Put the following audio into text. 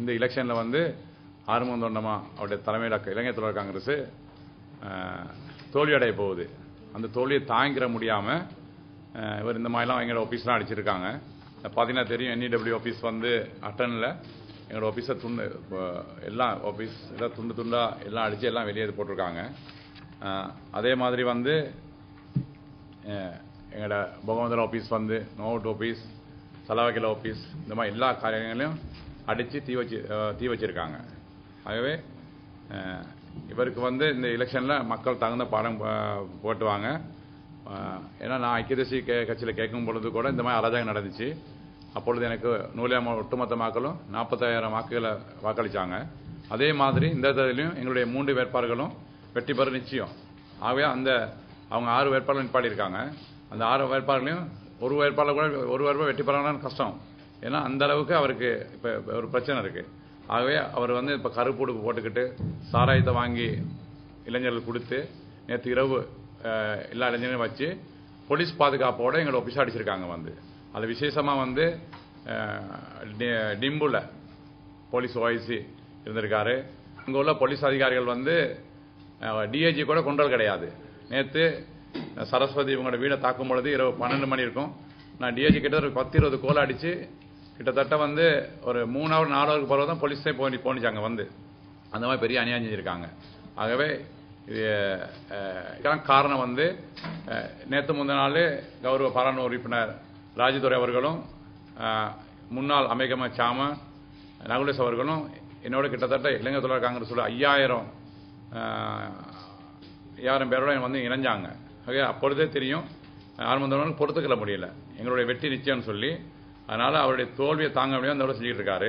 இந்த எலெக்ஷனில் வந்து ஆறுமுகம் தொண்டமா? அவருடைய தலைமையில் இலங்கை தொடர் காங்கிரஸ் தோல்வியடைய போகுது. அந்த தோல்வியை தாங்கிற முடியாமல் இவர் இந்த மாதிரிலாம் எங்களோட ஆஃபீஸ்லாம் அடிச்சிருக்காங்க. பார்த்தீங்கன்னா தெரியும் என்இடபிள்யூ ஆஃபீஸ் வந்து அட்டனில் எங்களோட ஆஃபீஸை துண்டு எல்லாம் ஆஃபீஸ் எல்லாம் துண்டு துண்டாக எல்லாம் அடித்து எல்லாம் வெளியே போட்டிருக்காங்க. அதே மாதிரி வந்து எங்களோட பகவந்தர் ஆஃபீஸ் வந்து நோட் ஆஃபீஸ் சலாவக்கில ஆஃபீஸ் இந்த மாதிரி எல்லா காரியங்களையும் அடித்து தீ வச்சு தீ வச்சிருக்காங்க. ஆகவே இவருக்கு வந்து இந்த எலெக்ஷனில் மக்கள் தகுந்த பாடம் போட்டுவாங்க. ஏன்னா நான் ஐக்கிய தேசிய கே கட்சியில் கேட்கும் பொழுது கூட இந்த மாதிரி அராஜகம் நடந்துச்சு. அப்பொழுது எனக்கு நூலியாம ஒட்டுமொத்த மக்களும் நாற்பத்தாயிரம் வாக்குகளை வாக்களித்தாங்க அதே மாதிரி இந்த தேர்தலையும் எங்களுடைய மூன்று வேட்பாளர்களும் வெற்றி பெற நிச்சயம். ஆகவே அந்த அவங்க ஆறு வேட்பாளர் இருக்காங்க அந்த ஆறு வேட்பாளர்களையும் ஒரு வேட்பாளர் கூட ஒரு வேட்பாளர் வெற்றி பெறாங்கன்னு கஷ்டம். ஏன்னா அந்த அளவுக்கு அவருக்கு இப்போ ஒரு பிரச்சனை இருக்கு. ஆகவே அவர் வந்து இப்போ கருப்புடுப்பு போட்டுக்கிட்டு சாராயத்தை வாங்கி இளைஞர்கள் கொடுத்து நேற்று இரவு எல்லா இளைஞரையும் வச்சு போலீஸ் பாதுகாப்போட எங்களை ஆஃபீஸ் அடிச்சிருக்காங்க வந்து. அது விசேஷமாக வந்து டிம்புல போலீஸ் ஓஐசி இருந்திருக்காரு. அங்கே உள்ள போலீஸ் அதிகாரிகள் வந்து டிஐஜி கூட கொண்டல் கிடையாது. நேற்று சரஸ்வதி இவங்களோட வீடை தாக்கும் பொழுது இரவு பன்னெண்டு மணி இருக்கும். நான் டிஐஜி கிட்ட ஒரு பத்து இருபது கோல் அடிச்சு கிட்டத்தட்ட வந்து ஒரு மூணு ஹவர் நாலு ஹவருக்கு பிறகு தான் போலீஸே போய் போனிச்சாங்க வந்து. அந்த மாதிரி பெரிய அநியாயம் செஞ்சுருக்காங்க. ஆகவே இது இதெல்லாம் காரணம் வந்து நேற்று நேத்து முந்தின நாள் கௌரவ பாராளுமன்ற உறுப்பினர் ராஜதுரை அவர்களும் முன்னாள் அமைகம சாம நகுலேஷ் அவர்களும் என்னோட கிட்டத்தட்ட இளைஞர் தொழிலாளர் காங்கிரஸோட ஐயாயிரம் ஐயாயிரம் பேரோட வந்து இணைஞ்சாங்க. ஆகவே அப்பொழுதே தெரியும் ஆரம்பந்தவர்கள் பொறுத்துக்கொள்ள முடியல. எங்களுடைய வெற்றி நிச்சயம்னு சொல்லி அதனால் அவருடைய தோல்வியை தாங்க முடியாது அந்த சொல்லிட்டு இருக்காரு.